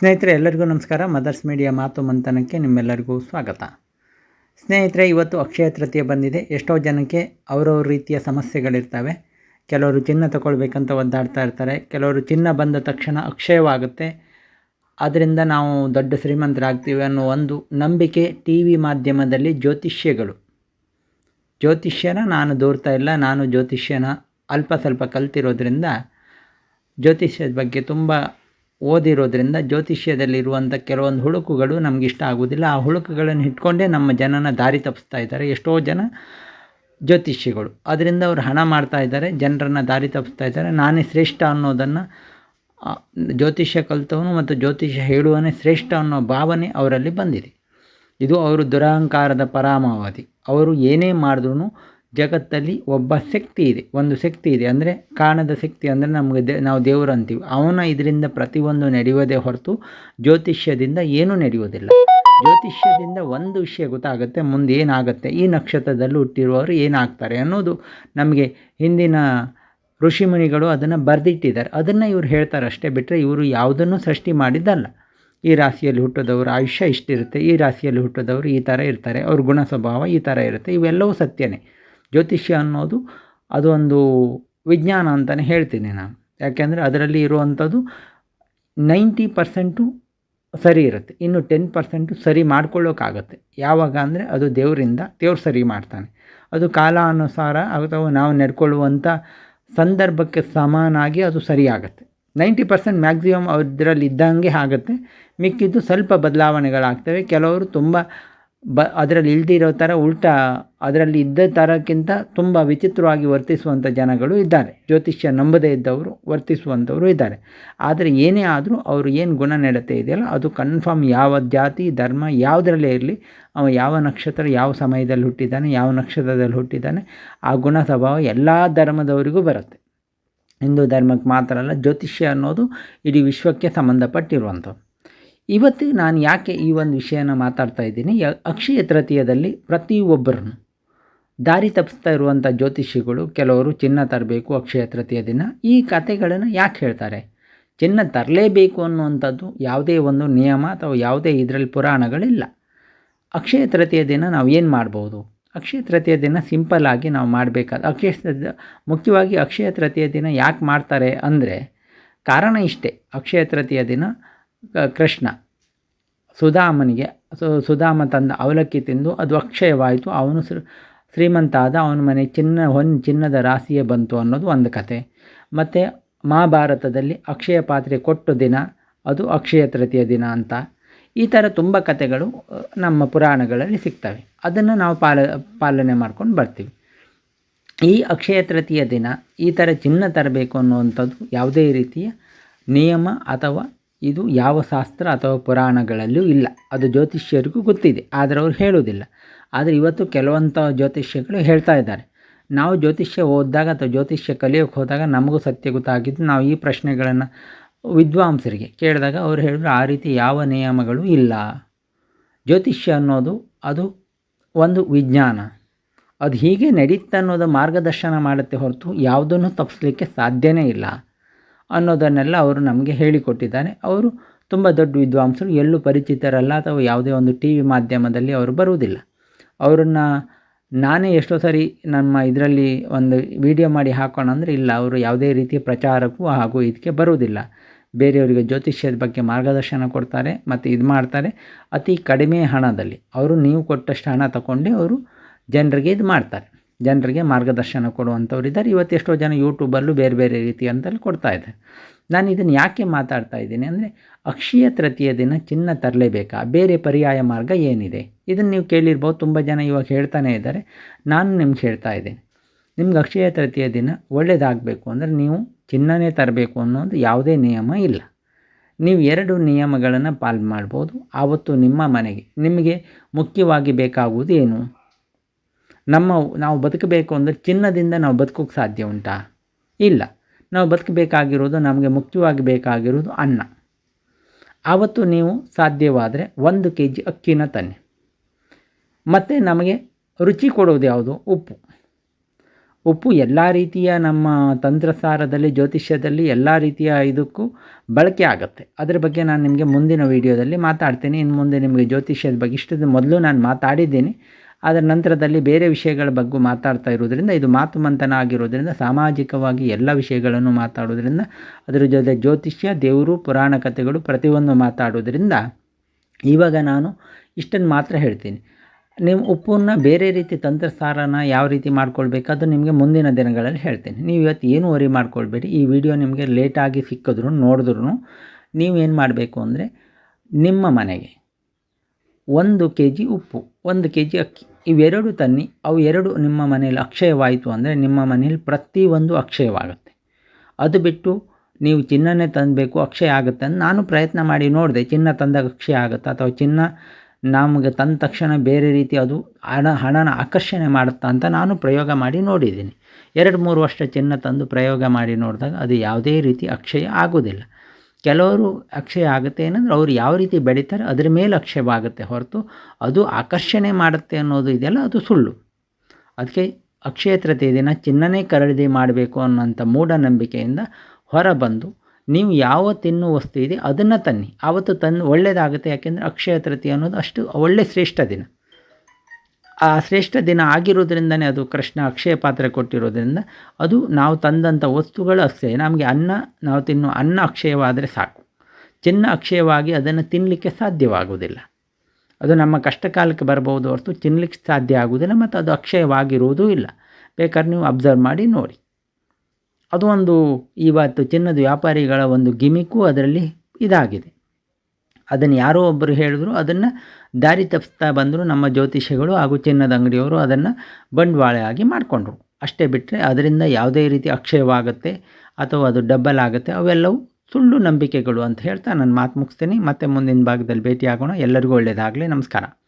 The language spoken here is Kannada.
ಸ್ನೇಹಿತರೆ, ಎಲ್ಲರಿಗೂ ನಮಸ್ಕಾರ. ಮದರ್ಸ್ ಮೀಡಿಯಾ ಮಾತು ಮಂಥನಕ್ಕೆ ನಿಮ್ಮೆಲ್ಲರಿಗೂ ಸ್ವಾಗತ. ಸ್ನೇಹಿತರೆ, ಇವತ್ತು ಅಕ್ಷಯ ತೃತೀಯ ಬಂದಿದೆ. ಎಷ್ಟೋ ಜನಕ್ಕೆ ಅವರವ್ರ ರೀತಿಯ ಸಮಸ್ಯೆಗಳಿರ್ತವೆ. ಕೆಲವರು ಚಿನ್ನ ತಗೊಳ್ಬೇಕಂತ ಒದ್ದಾಡ್ತಾ ಇರ್ತಾರೆ. ಕೆಲವರು ಚಿನ್ನ ಬಂದ ತಕ್ಷಣ ಅಕ್ಷಯವಾಗುತ್ತೆ. ಅದರಿಂದ ನಾವು ದೊಡ್ಡ ಶ್ರೀಮಂತರಾಗ್ತೀವಿ ಅನ್ನೋ ಒಂದು ನಂಬಿಕೆ ಟಿ ವಿ ಮಾಧ್ಯಮದಲ್ಲಿ ಜ್ಯೋತಿಷ್ಯಗಳು. ಜ್ಯೋತಿಷ್ಯನ ನಾನು ದೂರ್ತಾ ಇಲ್ಲ. ನಾನು ಜ್ಯೋತಿಷ್ಯನ ಅಲ್ಪ ಸ್ವಲ್ಪ ಕಲ್ತಿರೋದ್ರಿಂದ ಜ್ಯೋತಿಷ್ಯದ ಬಗ್ಗೆ ತುಂಬ ಓದಿರೋದ್ರಿಂದ ಜ್ಯೋತಿಷ್ಯದಲ್ಲಿರುವಂಥ ಕೆಲವೊಂದು ಹುಳುಕುಗಳು ನಮ್ಗೆ ಇಷ್ಟ ಆಗೋದಿಲ್ಲ ಆ ಹುಳುಕುಗಳನ್ನು ಇಟ್ಕೊಂಡೇ ನಮ್ಮ ಜನನ ದಾರಿ ತಪ್ಪಿಸ್ತಾ ಇದ್ದಾರೆ. ಎಷ್ಟೋ ಜನ ಜ್ಯೋತಿಷ್ಯಗಳು. ಅದರಿಂದ ಅವರು ಹಣ ಮಾಡ್ತಾ ಇದ್ದಾರೆ, ಜನರನ್ನು ದಾರಿ ತಪ್ಪಿಸ್ತಾ ಇದ್ದಾರೆ. ನಾನೇ ಶ್ರೇಷ್ಠ ಅನ್ನೋದನ್ನು ಜ್ಯೋತಿಷ್ಯ ಕಲಿತವನು ಮತ್ತು ಜ್ಯೋತಿಷ್ಯ ಹೇಳುವನೇ ಶ್ರೇಷ್ಠ ಅನ್ನೋ ಭಾವನೆ ಅವರಲ್ಲಿ ಬಂದಿದೆ. ಇದು ಅವರು ದುರಹಂಕಾರದ ಪರಾಮಾವಧಿ. ಅವರು ಏನೇ ಮಾಡಿದ್ರೂ ಜಗತ್ತಲ್ಲಿ ಒಬ್ಬ ಶಕ್ತಿ ಇದೆ. ಒಂದು ಶಕ್ತಿ ಇದೆ. ಅಂದರೆ ಕಾಣದ ಶಕ್ತಿ ಅಂದರೆ ನಮಗೆ ದೇ, ನಾವು ದೇವರು ಅಂತೀವಿ. ಅವನ ಇದರಿಂದ ಪ್ರತಿಯೊಂದು ನಡೆಯುವುದೇ ಹೊರತು ಜ್ಯೋತಿಷ್ಯದಿಂದ ಏನೂ ನಡೆಯೋದಿಲ್ಲ ಜ್ಯೋತಿಷ್ಯದಿಂದ ಒಂದು ವಿಷಯ ಗೊತ್ತಾಗುತ್ತೆ, ಮುಂದೆ ಏನಾಗುತ್ತೆ, ಈ ನಕ್ಷತ್ರದಲ್ಲಿ ಹುಟ್ಟಿರುವವರು ಏನಾಗ್ತಾರೆ ಅನ್ನೋದು ನಮಗೆ ಹಿಂದಿನ ಋಷಿಮುನಿಗಳು ಅದನ್ನು ಬರೆದಿಟ್ಟಿದ್ದಾರೆ. ಅದನ್ನು ಇವರು ಹೇಳ್ತಾರೆ ಅಷ್ಟೇ ಬಿಟ್ಟರೆ ಇವರು ಯಾವುದನ್ನು ಸೃಷ್ಟಿ ಮಾಡಿದ್ದಲ್ಲ. ಈ ರಾಶಿಯಲ್ಲಿ ಹುಟ್ಟಿದವರು ಆಯುಷ್ಯ ಇಷ್ಟಿರುತ್ತೆ, ಈ ರಾಶಿಯಲ್ಲಿ ಹುಟ್ಟಿದವರು ಈ ಥರ ಇರ್ತಾರೆ, ಅವ್ರ ಗುಣ ಸ್ವಭಾವ ಈ ಥರ ಇರುತ್ತೆ, ಇವೆಲ್ಲವೂ ಸತ್ಯನೇ. ಜ್ಯೋತಿಷ್ಯ ಅನ್ನೋದು ಅದೊಂದು ವಿಜ್ಞಾನ ಅಂತಲೇ ಹೇಳ್ತೀನಿ ನಾನು. ಯಾಕೆಂದರೆ ಅದರಲ್ಲಿ ಇರುವಂಥದ್ದು ನೈಂಟಿ ಪರ್ಸೆಂಟು ಸರಿ ಇರುತ್ತೆ. ಇನ್ನು ಟೆನ್ ಪರ್ಸೆಂಟು ಸರಿ ಮಾಡ್ಕೊಳ್ಳೋಕ್ಕಾಗತ್ತೆ. ಯಾವಾಗ ಅಂದರೆ ಅದು ದೇವರಿಂದ ದೇವ್ರು ಸರಿ ಮಾಡ್ತಾನೆ. ಅದು ಕಾಲಾನುಸಾರ ಅಥವಾ ನಾವು ನಡ್ಕೊಳ್ಳುವಂಥ ಸಂದರ್ಭಕ್ಕೆ ಸಮಾನಾಗಿ ಅದು ಸರಿಯಾಗುತ್ತೆ. ನೈಂಟಿ ಪರ್ಸೆಂಟ್ ಮ್ಯಾಕ್ಸಿಮಮ್ ಅದರಲ್ಲಿ ಇದ್ದಂಗೆ ಆಗುತ್ತೆ. ಮಿಕ್ಕಿದ್ದು ಸ್ವಲ್ಪ ಬದಲಾವಣೆಗಳಾಗ್ತವೆ. ಕೆಲವರು ತುಂಬ ಬ, ಅದರಲ್ಲಿ ಇಲ್ದಿರೋ ಥರ ಉಲ್ಟಾ ಅದರಲ್ಲಿ ಇದ್ದ ಥರಕ್ಕಿಂತ ತುಂಬ ವಿಚಿತ್ರವಾಗಿ ವರ್ತಿಸುವಂಥ ಜನಗಳು ಇದ್ದಾರೆ. ಜ್ಯೋತಿಷ್ಯ ನಂಬದೇ ಇದ್ದವರು ವರ್ತಿಸುವಂಥವರು ಇದ್ದಾರೆ. ಆದರೆ ಏನೇ ಆದರೂ ಅವರು ಏನು ಗುಣ ನಡತೆ ಇದೆಯಲ್ಲ, ಅದು ಕನ್ಫರ್ಮ್ ಯಾವ ಜಾತಿ, ಧರ್ಮ ಯಾವುದರಲ್ಲೇ ಇರಲಿ, ಅವ ಯಾವ ನಕ್ಷತ್ರ ಯಾವ ಸಮಯದಲ್ಲಿ ಹುಟ್ಟಿದ್ದಾನೆ, ಯಾವ ನಕ್ಷತ್ರದಲ್ಲಿ ಹುಟ್ಟಿದ್ದಾನೆ, ಆ ಗುಣ ಸ್ವಭಾವ ಎಲ್ಲ ಧರ್ಮದವರಿಗೂ ಬರುತ್ತೆ. ಹಿಂದೂ ಧರ್ಮಕ್ಕೆ ಮಾತ್ರ ಅಲ್ಲ, ಜ್ಯೋತಿಷ್ಯ ಅನ್ನೋದು ಇಡೀ ವಿಶ್ವಕ್ಕೆ ಸಂಬಂಧಪಟ್ಟಿರುವಂಥದ್ದು. ಇವತ್ತು ನಾನು ಯಾಕೆ ಈ ಒಂದು ವಿಷಯನ ಮಾತಾಡ್ತಾ ಇದ್ದೀನಿ? ಅಕ್ಷಯ ತೃತೀಯದಲ್ಲಿ ಪ್ರತಿಯೊಬ್ಬರನ್ನು ದಾರಿ ತಪ್ಪಿಸ್ತಾ ಇರುವಂಥ ಜ್ಯೋತಿಷಿಗಳು, ಕೆಲವರು ಚಿನ್ನ ತರಬೇಕು ಅಕ್ಷಯ ತೃತೀಯ ದಿನ. ಈ ಕಥೆಗಳನ್ನು ಯಾಕೆ ಹೇಳ್ತಾರೆ? ಚಿನ್ನ ತರಲೇಬೇಕು ಅನ್ನುವಂಥದ್ದು ಯಾವುದೇ ಒಂದು ನಿಯಮ ಅಥವಾ ಯಾವುದೇ ಇದರಲ್ಲಿ ಪುರಾಣಗಳಿಲ್ಲ. ಅಕ್ಷಯ ತೃತೀಯ ದಿನ ನಾವು ಏನು ಮಾಡ್ಬೋದು? ಅಕ್ಷಯ ತೃತೀಯ ದಿನ ಸಿಂಪಲ್ ಆಗಿ ನಾವು ಮಾಡಬೇಕಾದ ಅಕ್ಷಯ ಮುಖ್ಯವಾಗಿ ಅಕ್ಷಯ ತೃತೀಯ ದಿನ ಯಾಕೆ ಮಾಡ್ತಾರೆ ಅಂದರೆ ಕಾರಣ ಇಷ್ಟೇ. ಅಕ್ಷಯ ತೃತೀಯ ದಿನ ಕೃಷ್ಣ. ಸುಧಾಮನಿಗೆ ಸುಧಾಮ ತಂದ ಅವಲಕ್ಕಿ ತಿಂದು ಅದು ಅಕ್ಷಯವಾಯಿತು. ಅವನು ಶ್ರೀ ಶ್ರೀಮಂತ ಆದ ಅವನ ಮನೆ ಚಿನ್ನ, ಹೊನ್ ಚಿನ್ನದ ರಾಶಿಯೇ ಬಂತು ಅನ್ನೋದು ಒಂದು ಕತೆ. ಮತ್ತು ಮಹಾಭಾರತದಲ್ಲಿ ಅಕ್ಷಯ ಪಾತ್ರೆ ಕೊಟ್ಟು ದಿನ, ಅದು ಅಕ್ಷಯ ತೃತೀಯ ದಿನ ಅಂತ. ಈ ಥರ ತುಂಬ ಕತೆಗಳು ನಮ್ಮ ಪುರಾಣಗಳಲ್ಲಿ ಸಿಗ್ತವೆ. ಅದನ್ನು ನಾವು ಪಾಲ, ಪಾಲನೆ ಮಾಡ್ಕೊಂಡು ಬರ್ತೀವಿ. ಈ ಅಕ್ಷಯ ತೃತೀಯ ದಿನ ಈ ಥರ ಚಿನ್ನ ತರಬೇಕು ಅನ್ನುವಂಥದ್ದು ಯಾವುದೇ ರೀತಿಯ ನಿಯಮ ಅಥವಾ ಇದು ಯಾವ ಶಾಸ್ತ್ರ ಅಥವಾ ಪುರಾಣಗಳಲ್ಲೂ ಇಲ್ಲ. ಅದು ಜ್ಯೋತಿಷ್ಯರಿಗೂ ಗೊತ್ತಿದೆ, ಆದರೆ ಅವ್ರು ಹೇಳೋದಿಲ್ಲ ಆದರೆ ಇವತ್ತು ಕೆಲವಂಥ ಜ್ಯೋತಿಷ್ಯಗಳು ಹೇಳ್ತಾ ಇದ್ದಾರೆ. ನಾವು ಜ್ಯೋತಿಷ್ಯ ಓದಿದಾಗ ಅಥವಾ ಜ್ಯೋತಿಷ್ಯ ಕಲಿಯೋಕ್ಕೆ ಹೋದಾಗ ನಮಗೂ ಸತ್ಯ ಗೊತ್ತಾಗಿದ್ದು ನಾವು ಈ ಪ್ರಶ್ನೆಗಳನ್ನು ವಿದ್ವಾಂಸರಿಗೆ ಕೇಳಿದಾಗ ಅವ್ರು ಹೇಳಿದ್ರು, ಆ ರೀತಿ ಯಾವ ನಿಯಮಗಳು ಇಲ್ಲ. ಜ್ಯೋತಿಷ್ಯ ಅನ್ನೋದು ಅದು ಒಂದು ವಿಜ್ಞಾನ. ಅದು ಹೀಗೆ ನಡೀತಾ ಅನ್ನೋದು ಮಾರ್ಗದರ್ಶನ ಮಾಡುತ್ತೆ ಹೊರತು ಯಾವುದನ್ನು ತಪ್ಪಿಸ್ಲಿಕ್ಕೆ ಸಾಧ್ಯನೇ ಇಲ್ಲ. ಅನ್ನೋದನ್ನೆಲ್ಲ ಅವರು ನಮಗೆ ಹೇಳಿಕೊಟ್ಟಿದ್ದಾರೆ. ಅವರು ತುಂಬ ದೊಡ್ಡ ವಿದ್ವಾಂಸರು, ಎಲ್ಲೂ ಪರಿಚಿತರಲ್ಲ ಅಥವಾ ಯಾವುದೇ ಒಂದು ಟಿ ವಿ ಮಾಧ್ಯಮದಲ್ಲಿ ಅವರು ಬರುವುದಿಲ್ಲ. ಅವರನ್ನು ನಾನೇ ಎಷ್ಟೋ ಸರಿ ನಮ್ಮ ಇದರಲ್ಲಿ ಒಂದು ವಿಡಿಯೋ ಮಾಡಿ ಹಾಕೋಣ ಅಂದರೆ ಇಲ್ಲ, ಅವರು ಯಾವುದೇ ರೀತಿಯ ಪ್ರಚಾರಕ್ಕೂ ಹಾಗೂ ಇದಕ್ಕೆ ಬರುವುದಿಲ್ಲ. ಬೇರೆಯವರಿಗೆ ಜ್ಯೋತಿಷ್ಯದ ಬಗ್ಗೆ ಮಾರ್ಗದರ್ಶನ ಕೊಡ್ತಾರೆ ಮತ್ತು ಇದು ಮಾಡ್ತಾರೆ ಅತಿ ಕಡಿಮೆ ಹಣದಲ್ಲಿ. ಅವರು ನೀವು ಕೊಟ್ಟಷ್ಟು ಹಣ ತಗೊಂಡು ಅವರು ಜನರಿಗೆ ಇದು ಮಾಡ್ತಾರೆ. ಜನರಿಗೆ ಮಾರ್ಗದರ್ಶನ ಕೊಡುವಂಥವ್ರು ಇದ್ದಾರೆ. ಇವತ್ತು ಎಷ್ಟೋ ಜನ ಯೂಟ್ಯೂಬಲ್ಲೂ ಬೇರೆ ಬೇರೆ ರೀತಿ ಅಂತಲ್ಲಿ ಕೊಡ್ತಾ ಇದ್ದಾರೆ. ನಾನು ಇದನ್ನು ಯಾಕೆ ಮಾತಾಡ್ತಾ ಇದ್ದೀನಿ ಅಂದರೆ, ಅಕ್ಷಯ ತೃತೀಯ ದಿನ ಚಿನ್ನ ತರಲೇಬೇಕಾ? ಬೇರೆ ಪರ್ಯಾಯ ಮಾರ್ಗ ಏನಿದೆ? ಇದನ್ನು ನೀವು ಕೇಳಿರ್ಬೋದು. ತುಂಬ ಜನ ಇವಾಗ ಹೇಳ್ತಾನೆ ಇದ್ದಾರೆ. ನಾನು ನಿಮ್ಗೆ ಹೇಳ್ತಾ ಇದ್ದೀನಿ. ನಿಮ್ಗೆ ಅಕ್ಷಯ ತೃತೀಯ ದಿನ ಒಳ್ಳೆಯದಾಗಬೇಕು ಅಂದರೆ ನೀವು ಚಿನ್ನನೇ ತರಬೇಕು ಅನ್ನೋದು ಯಾವುದೇ ನಿಯಮ ಇಲ್ಲ. ನೀವು ಎರಡು ನಿಯಮಗಳನ್ನು ಪಾಲನೆ ಮಾಡ್ಬೋದು. ಆವತ್ತು ನಿಮ್ಮ ಮನೆಗೆ ನಿಮಗೆ ಮುಖ್ಯವಾಗಿ ಬೇಕಾಗುವುದು ಏನು? ನಮ್ಮ ನಾವು ಬದುಕಬೇಕು ಅಂದರೆ ಚಿನ್ನದಿಂದ ನಾವು ಬದುಕೋಕ್ಕೆ ಸಾಧ್ಯ ಉಂಟಾ? ಇಲ್ಲ. ನಾವು ಬದುಕಬೇಕಾಗಿರೋದು ನಮಗೆ ಮುಖ್ಯವಾಗಿ ಬೇಕಾಗಿರೋದು ಅನ್ನ. ಆವತ್ತು ನೀವು ಸಾಧ್ಯವಾದರೆ ಒಂದು ಕೆ ಜಿ ಅಕ್ಕಿನ ತನ್ನಿ. ಮತ್ತು ನಮಗೆ ರುಚಿ ಕೊಡೋದು ಯಾವುದು? ಉಪ್ಪು. ಉಪ್ಪು ಎಲ್ಲ ರೀತಿಯ ನಮ್ಮ ತಂತ್ರಸಾರದಲ್ಲಿ, ಜ್ಯೋತಿಷ್ಯದಲ್ಲಿ ಎಲ್ಲ ರೀತಿಯ ಇದಕ್ಕೂ ಬಳಕೆ ಆಗುತ್ತೆ. ಅದರ ಬಗ್ಗೆ ನಾನು ನಿಮಗೆ ಮುಂದಿನ ವೀಡಿಯೋದಲ್ಲಿ ಮಾತಾಡ್ತೀನಿ. ಇನ್ನು ಮುಂದೆ ನಿಮಗೆ ಜ್ಯೋತಿಷ್ಯದ ಬಗ್ಗೆ ಇಷ್ಟದ ಮೊದಲು ನಾನು ಮಾತಾಡಿದ್ದೀನಿ. ಅದರ ನಂತರದಲ್ಲಿ ಬೇರೆ ವಿಷಯಗಳ ಬಗ್ಗೆ ಮಾತಾಡ್ತಾ ಇರೋದ್ರಿಂದ ಇದು ಮಾತು ಮಂಥನ ಆಗಿರೋದ್ರಿಂದ ಸಾಮಾಜಿಕವಾಗಿ ಎಲ್ಲ ವಿಷಯಗಳನ್ನು ಮಾತಾಡೋದ್ರಿಂದ ಅದರ ಜೊತೆ ಜ್ಯೋತಿಷ್ಯ, ದೇವರು, ಪುರಾಣ ಕಥೆಗಳು ಪ್ರತಿಯೊಂದು ಮಾತಾಡೋದ್ರಿಂದ ಇವಾಗ ನಾನು ಇಷ್ಟನ್ನು ಮಾತ್ರ ಹೇಳ್ತೀನಿ. ನೀವು ಉಪ್ಪನ್ನು ಬೇರೆ ರೀತಿ ತಂತ್ರಸಾರನ ಯಾವ ರೀತಿ ಮಾಡ್ಕೊಳ್ಬೇಕು ಅದು ನಿಮಗೆ ಮುಂದಿನ ದಿನಗಳಲ್ಲಿ ಹೇಳ್ತೀನಿ. ನೀವು ಇವತ್ತು ಏನು ವರಿ ಮಾಡ್ಕೊಳ್ಬೇಡಿ, ಈ ವಿಡಿಯೋ ನಿಮಗೆ ಲೇಟಾಗಿ ಸಿಕ್ಕಿದ್ರು, ನೋಡಿದ್ರು, ನೀವೇನು ಮಾಡಬೇಕು ಅಂದರೆ ನಿಮ್ಮ ಮನೆಗೆ. ಒಂದು ಕೆ ಜಿ ಉಪ್ಪು, ಒಂದು ಕೆ ಜಿ ಅಕ್ಕಿ. ಇವೆರಡು ತನ್ನಿ, ಅವು ಎರಡು ನಿಮ್ಮ ಮನೆಯಲ್ಲಿ ಅಕ್ಷಯವಾಯಿತು ಅಂದರೆ ನಿಮ್ಮ ಮನೆಯಲ್ಲಿ ಪ್ರತಿಯೊಂದು ಅಕ್ಷಯವಾಗುತ್ತೆ. ಅದು ಬಿಟ್ಟು ನೀವು ಚಿನ್ನನೇ ತಂದಬೇಕು, ಅಕ್ಷಯ ಆಗುತ್ತೆ ಅಂತ ನಾನು ಪ್ರಯತ್ನ ಮಾಡಿ ನೋಡಿದೆ. ಚಿನ್ನ ತಂದಾಗ ಅಕ್ಷಯ ಆಗುತ್ತಾ? ಅಥವಾ ಚಿನ್ನ ನಮಗೆ ತಂದ ತಕ್ಷಣ ಬೇರೆ ರೀತಿ ಅದು ಹಣ, ಹಣನ ಆಕರ್ಷಣೆ ಮಾಡುತ್ತಾ ಅಂತ ನಾನು ಪ್ರಯೋಗ ಮಾಡಿ ನೋಡಿದ್ದೀನಿ. ಎರಡು, ಮೂರು ವರ್ಷ ಚಿನ್ನ ತಂದು ಪ್ರಯೋಗ ಮಾಡಿ ನೋಡಿದಾಗ ಅದು ಯಾವುದೇ ರೀತಿ ಅಕ್ಷಯ ಆಗೋದಿಲ್ಲ ಕೆಲವರು ಅಕ್ಷಯ ಆಗುತ್ತೆ ಏನಂದ್ರೆ ಅವರು ಯಾವ ರೀತಿ ಬೆಳೀತಾರೆ ಅದರ ಮೇಲೆ ಅಕ್ಷಯವಾಗುತ್ತೆ ಹೊರತು ಅದು ಆಕರ್ಷಣೆ ಮಾಡುತ್ತೆ ಅನ್ನೋದು ಇದೆಯಲ್ಲ, ಅದು ಸುಳ್ಳು. ಅದಕ್ಕೆ ಅಕ್ಷಯ ತೃತೀಯ ದಿನ ಚಿನ್ನನೇ ಖರೀದಿ ಮಾಡಬೇಕು ಅನ್ನೋಂಥ ಮೂಢನಂಬಿಕೆಯಿಂದ ಹೊರಬಂದು ನೀವು ಯಾವ ತಿನ್ನು ವಸ್ತು ಇದೆ ಅದನ್ನು ತನ್ನಿ. ಆವತ್ತು ತನ್ನ ಒಳ್ಳೆಯದಾಗುತ್ತೆ ಯಾಕೆಂದರೆ ಅಕ್ಷಯ ತೃತೀಯ ಅನ್ನೋದು ಅಷ್ಟು ಒಳ್ಳೆಯ ಶ್ರೇಷ್ಠ ದಿನ. ಆ ಶ್ರೇಷ್ಠ ದಿನ ಆಗಿರೋದ್ರಿಂದನೇ ಅದು ಕೃಷ್ಣ ಅಕ್ಷಯ ಪಾತ್ರೆ ಕೊಟ್ಟಿರೋದ್ರಿಂದ ಅದು ನಾವು ತಂದಂಥ ವಸ್ತುಗಳು ಅಕ್ಷಯ ನಮಗೆ ಅನ್ನ, ನಾವು ತಿನ್ನೋ ಅನ್ನ ಅಕ್ಷಯವಾದರೆ ಸಾಕು. ಚಿನ್ನ ಅಕ್ಷಯವಾಗಿ ಅದನ್ನು ತಿನ್ನಲಿಕ್ಕೆ ಸಾಧ್ಯವಾಗುವುದಿಲ್ಲ. ಅದು ನಮ್ಮ ಕಷ್ಟ ಕಾಲಕ್ಕೆ ಬರಬಹುದು ಹೊರತು ತಿನ್ನಲಿಕ್ಕೆ ಸಾಧ್ಯ ಆಗುವುದಿಲ್ಲ ಮತ್ತು ಅದು ಅಕ್ಷಯವಾಗಿರುವುದೂ ಇಲ್ಲ. ಬೇಕಾದ್ರೆ ನೀವು ಅಬ್ಸರ್ವ್ ಮಾಡಿ ನೋಡಿ. ಅದು ಒಂದು ಇವತ್ತು ಚಿನ್ನದ ವ್ಯಾಪಾರಿಗಳ ಒಂದು ಗಿಮಿಕ್ಕು ಅದರಲ್ಲಿ ಇದಾಗಿದೆ. ಅದನ್ನು ಯಾರೋ ಒಬ್ಬರು ಹೇಳಿದ್ರು, ಅದನ್ನು ದಾರಿ ತಪ್ಪಿಸ್ತಾ ಬಂದರು ನಮ್ಮ ಜ್ಯೋತಿಷಿಗಳು ಹಾಗೂ ಚಿನ್ನದ ಅಂಗಡಿಯವರು ಅದನ್ನು ಬಂಡವಾಳ ಆಗಿ ಮಾಡಿಕೊಂಡ್ರು. ಅಷ್ಟೇ ಬಿಟ್ಟರೆ ಅದರಿಂದ ಯಾವುದೇ ರೀತಿ ಅಕ್ಷಯವಾಗುತ್ತೆ ಅಥವಾ ಅದು ಡಬ್ಬಲ್ ಆಗುತ್ತೆ ಅವೆಲ್ಲವೂ ಸುಳ್ಳು ನಂಬಿಕೆಗಳು ಅಂತ ಹೇಳ್ತಾ ನಾನು ಮಾತು ಮುಗಿಸ್ತೀನಿ. ಮತ್ತೆ ಮುಂದಿನ ಭಾಗದಲ್ಲಿ ಭೇಟಿಯಾಗೋಣ. ಎಲ್ಲರಿಗೂ ಒಳ್ಳೆಯದಾಗಲಿ ನಮಸ್ಕಾರ.